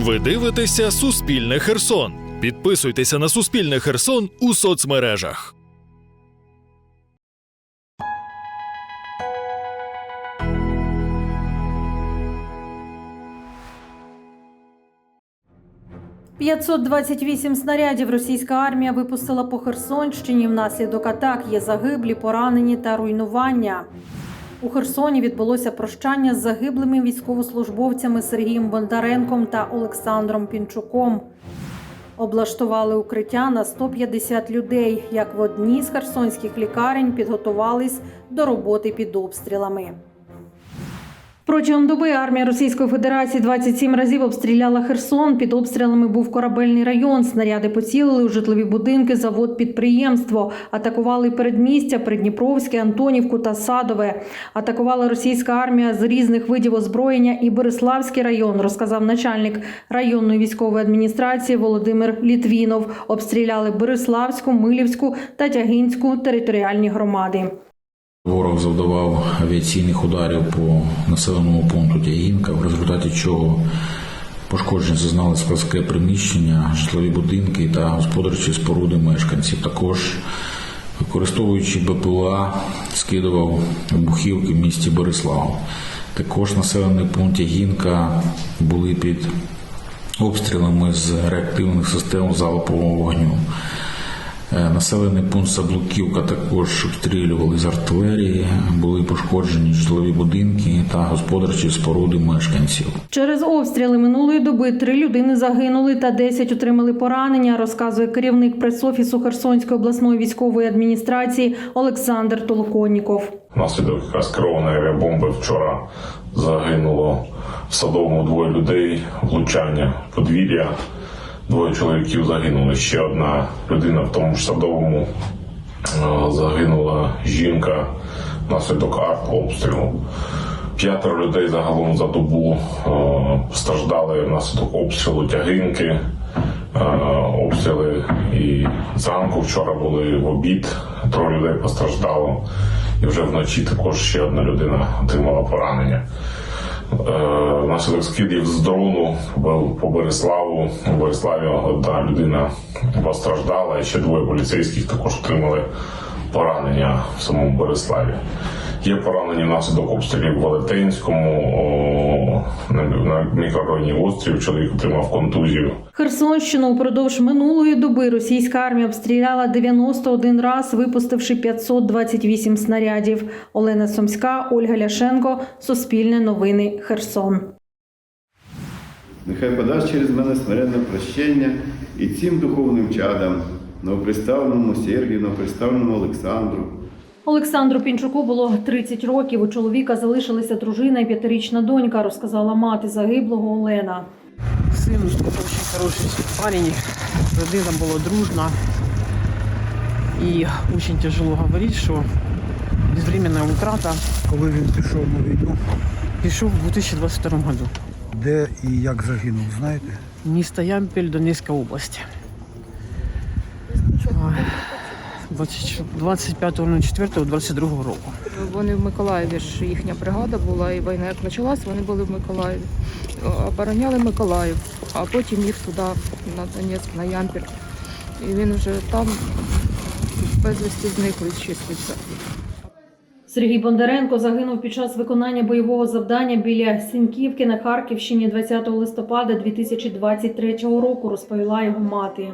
Ви дивитеся Суспільне Херсон. Підписуйтеся на Суспільне Херсон у соцмережах. – 528 снарядів російська армія випустила по Херсонщині. Внаслідок атак є загиблі, поранені та руйнування. У Херсоні відбулося прощання з загиблими військовослужбовцями Сергієм Бондаренком та Олександром Пінчуком. Облаштували укриття на 150 людей. Як в одній з херсонських лікарень підготувались до роботи під обстрілами. Протягом доби армія Російської Федерації 27 разів обстріляла Херсон. Під обстрілами був корабельний район. Снаряди поцілили у житлові будинки, завод, підприємство. Атакували передмістя, Придніпровське, Антонівку та Садове. Атакувала російська армія з різних видів озброєння і Береславський район, розказав начальник районної військової адміністрації Володимир Літвінов. Обстріляли Береславську, Милівську та Тягинську територіальні громади. Ворог завдавав авіаційних ударів по населеному пункту Тягінка, в результаті чого пошкодження зазнали складське приміщення, житлові будинки та господарчі споруди мешканців. Також, використовуючи БПЛА, скидував вибухівки в місті Борислав. Також населений пункт Тягінка були під обстрілами з реактивних систем залпового вогню. Е, Населений пункт Саблуківка також обстрілювали з артилерії, були пошкоджені житлові будинки та господарчі споруди мешканців. Через обстріли минулої доби три людини загинули та 10 отримали поранення, розказує керівник прес-офісу Херсонської обласної військової адміністрації Олександр Толоконніков. Внаслідок якраз керованої авіабомби вчора загинуло в садовому двоє людей, влучання подвір'я. Двоє чоловіків загинули. Ще одна людина в тому ж садовому е, загинула жінка внаслідок артобстрілу. П'ятеро людей загалом за добу е, страждали внаслідок обстрілу тягинки. Е, обстріли і зранку вчора були в обід, троє людей постраждало. І вже вночі також ще одна людина отримала поранення. Е, Внаслідок скидів з дрону по- Береславу. У Береславі одна людина постраждала, і ще двоє поліцейських також отримали поранення в самому Береславі. Є поранені внаслідок обстрілів в Велетенському, на- мікрорайоні Острів. Чоловік отримав контузію. Херсонщину упродовж минулої доби російська армія обстріляла 91 раз, випустивши 528 снарядів. Олена Сомська, Ольга Ляшенко, Суспільне новини, Херсон. Нехай подасть через мене смиренне прощення і цим духовним чадам, новоприставленому Сергію, новоприставленому Олександру, Олександру Пінчуку було 30 років. У чоловіка залишилися дружина і п'ятирічна донька, розказала мати загиблого Олена. Сын очень хороший парень, родина была дружна. И очень тяжело говорить, что безвременная утрата Коли він пішов на війну, пішов в 2022 году. де і як загинув, знаєте? Місто Ямпіль, Донецька область. Ой, 20 25.04.22 року. Вони в Миколаєві ж їхня бригада була, і війна як почалась, вони були в Миколаєві. Обороняли Миколаїв, а потім їх туди, на Донецьк, на Ямпіль. І він вже там безвісті зниклий числиться. Сергій Бондаренко загинув під час виконання бойового завдання біля Сінківки на Харківщині 20 листопада 2023 року, розповіла його мати.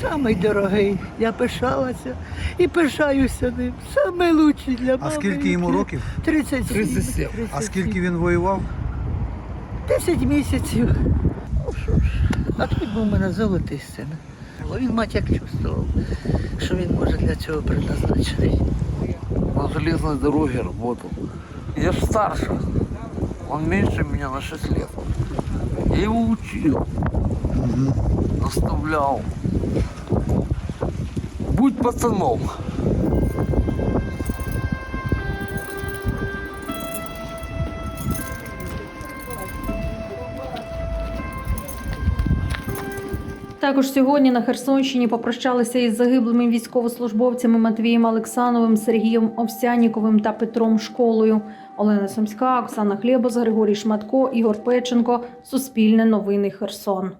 Самий дорогий. Я пишалася і пишаюся ним. Самий лучший для мами. А скільки йому років? 37. 37. А скільки він воював? 10 місяців. Ну що ж, а тут був у мене золотий син. Бо Він мать як чувствував, що він може для цього предназначений. на железной дороге работал. Я ж старше. Он меньше меня на 6 лет. Я его учил. Наставлял. Будь пацаном. Також сьогодні на Херсонщині попрощалися із загиблими військовослужбовцями Матвієм Олексановим, Сергієм Овсяніковим та Петром Школою. Олена Сумська, Оксана Хлєбос, Григорій Шматко, Ігор Печенко. Суспільне новини Херсон.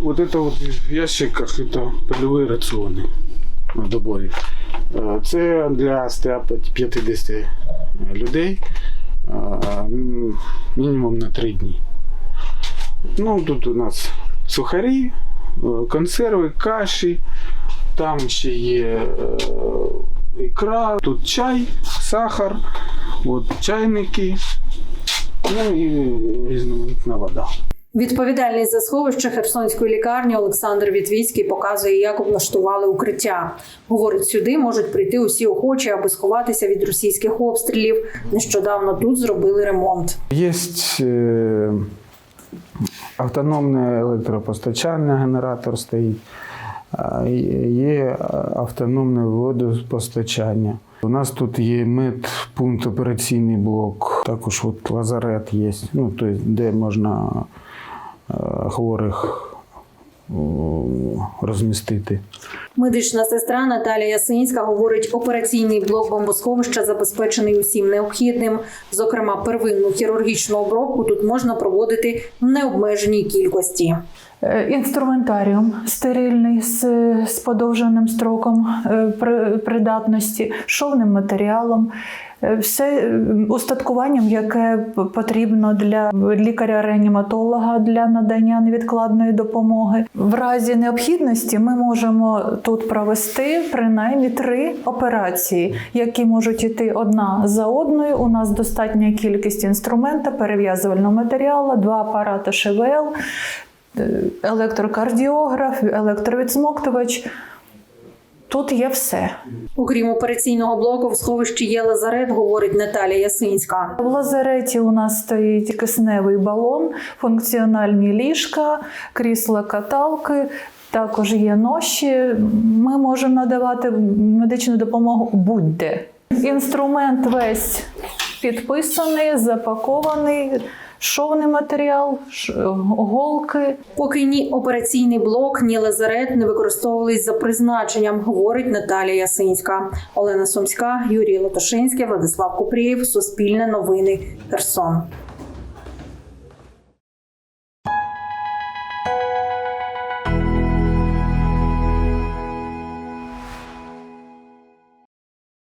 Вот это вот в ящиках это польові раціони на доборі. Е, Це для 150 людей е, мінімум на 3 дні. Ну, тут у нас сухарі, е, консерви, каші, там ще є е, ікра, тут чай, сахар, от чайники, ну і різноманітна вода. Відповідальний за сховище Херсонської лікарні Олександр Вітвіцький показує, як облаштували укриття. Говорить, сюди можуть прийти усі охочі, аби сховатися від російських обстрілів. Нещодавно тут зробили ремонт. Є е, автономне електропостачання, генератор стоїть, є автономне водопостачання. У нас тут є медпункт, операційний блок, також от лазарет є, ну, тобто, де можна хворих розмістити. Медична сестра Наталія Ясинська говорить, операційний блок бомбосховища забезпечений усім необхідним. Зокрема, первинну хірургічну обробку тут можна проводити в необмеженій кількості. Е, Інструментаріум стерильний з, з подовженим строком е, придатності, шовним матеріалом, все е, устаткуванням, яке потрібно для лікаря-реаніматолога для надання невідкладної допомоги. В разі необхідності ми можемо тут провести принаймні три операції, які можуть іти одна за одною. У нас достатня кількість інструмента, перев'язувального матеріалу, два апарати ШВЛ, е, електрокардіограф, електровідсмоктувач. Тут є все. Окрім операційного блоку, в сховищі є лазарет, говорить Наталія Ясинська. В лазареті у нас стоїть кисневий балон, функціональні ліжка, крісла каталки. Також є ноші. Ми можемо надавати медичну допомогу будь-де. Інструмент весь підписаний, запакований, шовний матеріал, ш- голки. Поки ні операційний блок, ні лазарет не використовувались за призначенням, говорить Наталія Ясинська. Олена Сумська, Юрій Латошинський, Владислав Купрієв, Суспільне новини, Херсон.